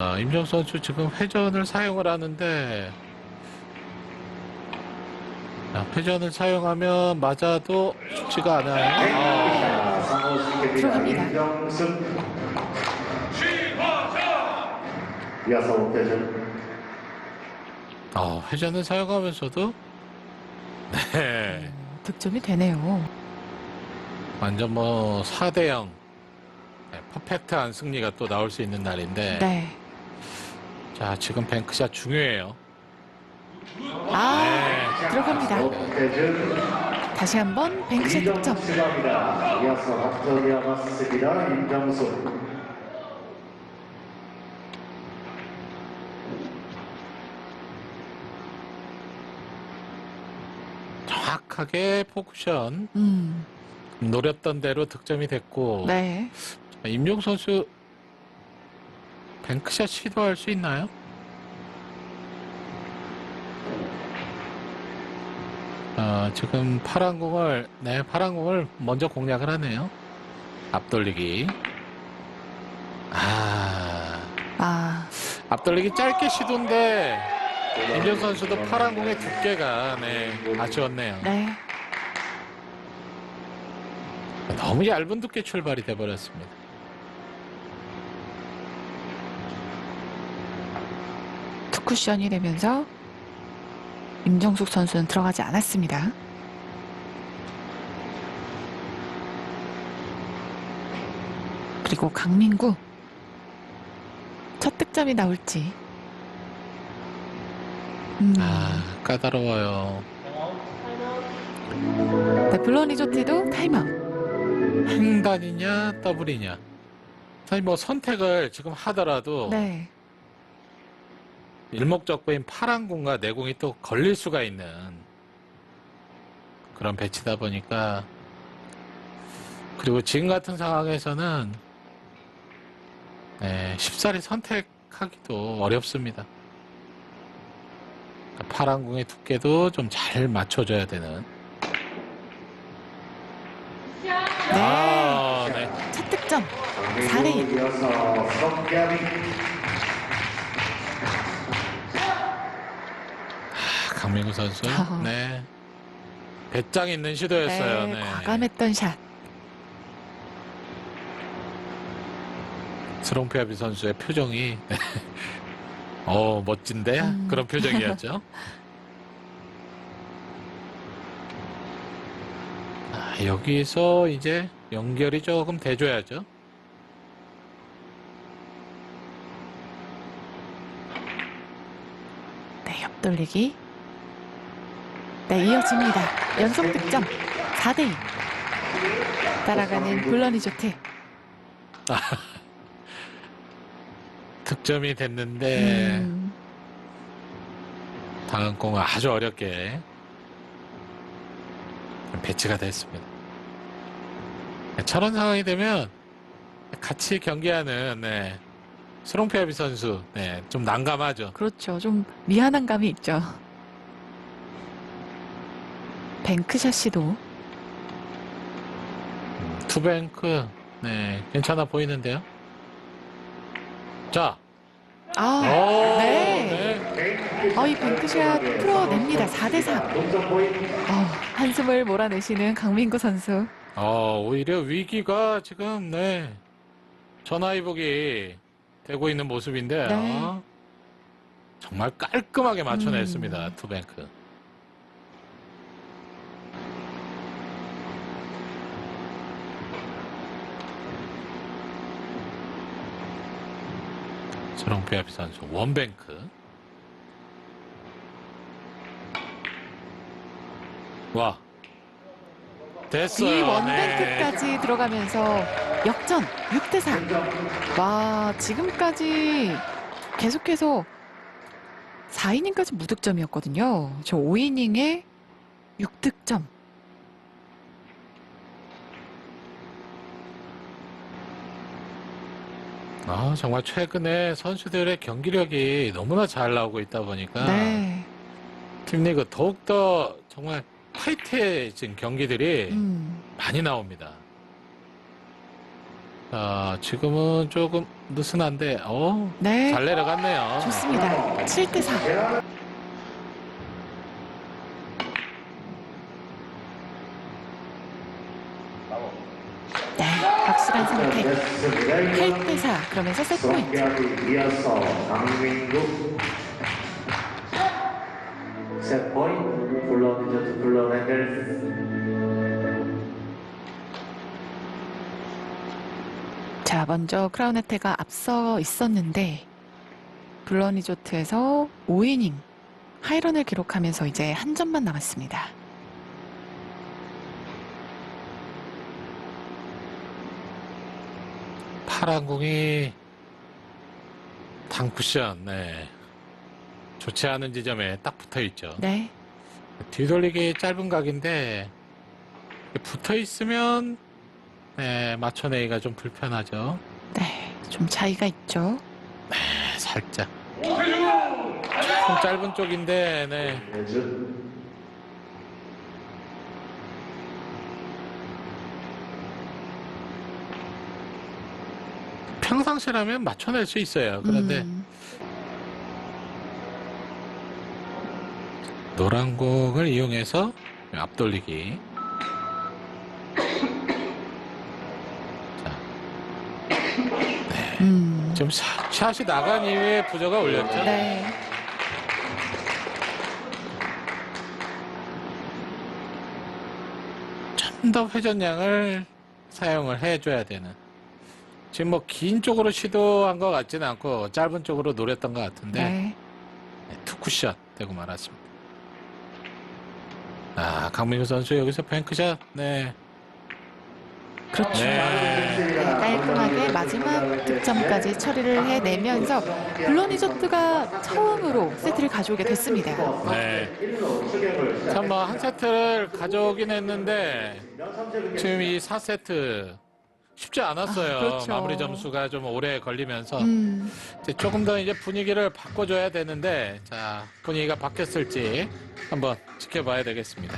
아, 임정 선수 지금 회전을 사용을 하는데 자, 회전을 사용하면 맞아도 쉽지가 않아요. 들어갑니다. 임정숙 이어서 회전 아, 어, 회전을 사용하면서도 네 득점이 되네요. 완전 뭐 4대 0 네, 퍼펙트한 승리가 또 나올 수 있는 날인데 네. 자 지금 뱅크샷 중요해요. 아, 네. 들어갑니다. 다시 한번 뱅크샷 득점. 이어서 앞쪽이 남았습니다. 임정숙 정확하게 포쿠션 음, 노렸던 대로 득점이 됐고 네. 자, 임용 선수 뱅크샷 시도할 수 있나요? 아, 지금 파란 공을 네 파란 공을 먼저 공략을 하네요. 앞돌리기. 아 아, 앞돌리기 짧게 시도인데 임용 선수도 파란 공의 두께가 네 아쉬웠네요. 네. 너무 얇은 두께 출발이 돼버렸습니다. 쿠션이 되면서 임정숙 선수는 들어가지 않았습니다. 그리고 강민구 첫 득점이 나올지. 음, 아 까다로워요. 네, 블론 리조트도 타임아웃. 횡단이냐 더블이냐. 사실 뭐 선택을 지금 하더라도 네, 일목적부인 파란 공과 내공이 또 걸릴 수가 있는 그런 배치다 보니까 그리고 지금 같은 상황에서는 네, 쉽사리 선택하기도 어렵습니다. 그러니까 파란 공의 두께도 좀 잘 맞춰줘야 되는. 네, 아, 네. 첫 득점. 4대 1. 아, 강민구 선수. 아. 네. 배짱 있는 시도였어요. 네, 네. 과감했던 샷. 스롱피아비 선수의 표정이 어 멋진데 음. 그런 표정이었죠. 아, 여기서 이제 연결이 조금 돼줘야죠. 네, 옆돌리기. 네, 이어집니다. 연속 득점. 4대 2. 따라가는 블런 리조트. 득점이 됐는데 음, 당한 공은 아주 어렵게 배치가 됐습니다. 저런 상황이 되면 같이 경기하는 네, 스롱피아비 선수 네, 좀 난감하죠. 그렇죠. 좀 미안한 감이 있죠. 뱅크샷 시도. 투뱅크 네 괜찮아 보이는데요. 자, 아, 오, 네. 어, 이 뱅크샷 풀어냅니다. 4대 3. 동점 포인트 어, 한숨을 몰아내시는 강민구 선수. 어, 오히려 위기가 지금 네 전화위복이 되고 있는 모습인데 네. 어, 정말 깔끔하게 맞춰냈습니다 음. 투뱅크. 스롱피아비 선수 원뱅크. 와 됐어요. 이 네. 원뱅크까지 들어가면서 역전 6대 4. 와, 지금까지 계속해서 4이닝까지 무득점이었거든요. 저 5이닝에 6득점. 아, 정말 최근에 선수들의 경기력이 너무나 잘 나오고 있다 보니까 네. 팀리그 더욱더 정말 타이트해진 경기들이 음, 많이 나옵니다. 자, 지금은 조금 느슨한데, 어, 네. 잘 내려갔네요. 좋습니다. 7대 4. 네, 확실한 선택. 됐습니다. 8대 4. 그러면서 세트 포인트. 손기압이 이어서 강민국 세포인트 불러내줘도 불러내낼 자, 먼저 크라운 혜태가 앞서 있었는데 블러니조트에서 5이닝 하이런을 기록하면서 이제 한 점만 남았습니다. 파란 공이 당쿠션, 네. 좋지 않은 지점에 딱 붙어 있죠. 네. 뒤돌리기 짧은 각인데 붙어 있으면 네, 맞춰내기가 좀 불편하죠. 네. 좀 차이가 있죠. 네, 살짝. 조금 짧은 쪽인데, 네. 평상시라면 맞춰낼 수 있어요. 그런데 음, 노란 공을 이용해서 앞돌리기. 음. 지금 샷- 샷이 나간 이후에 부저가 올렸죠. 네. 좀 더 회전량을 사용을 해줘야 되는. 지금 뭐 긴 쪽으로 시도한 것 같지는 않고 짧은 쪽으로 노렸던 것 같은데 네. 네, 투쿠샷 되고 말았습니다. 아 강민우 선수 여기서 뱅크샷. 네. 그렇죠. 네. 깔끔하게 마지막 득점까지 처리를 해내면서 블러니저트가 처음으로 세트를 가져오게 됐습니다. 네. 참뭐한 세트를 가져오긴 했는데 지금 이 4세트 쉽지 않았어요. 아, 그렇죠. 마무리 점수가 좀 오래 걸리면서 음, 이제 조금 더 이제 분위기를 바꿔줘야 되는데 자 분위기가 바뀌었을지 한번 지켜봐야 되겠습니다.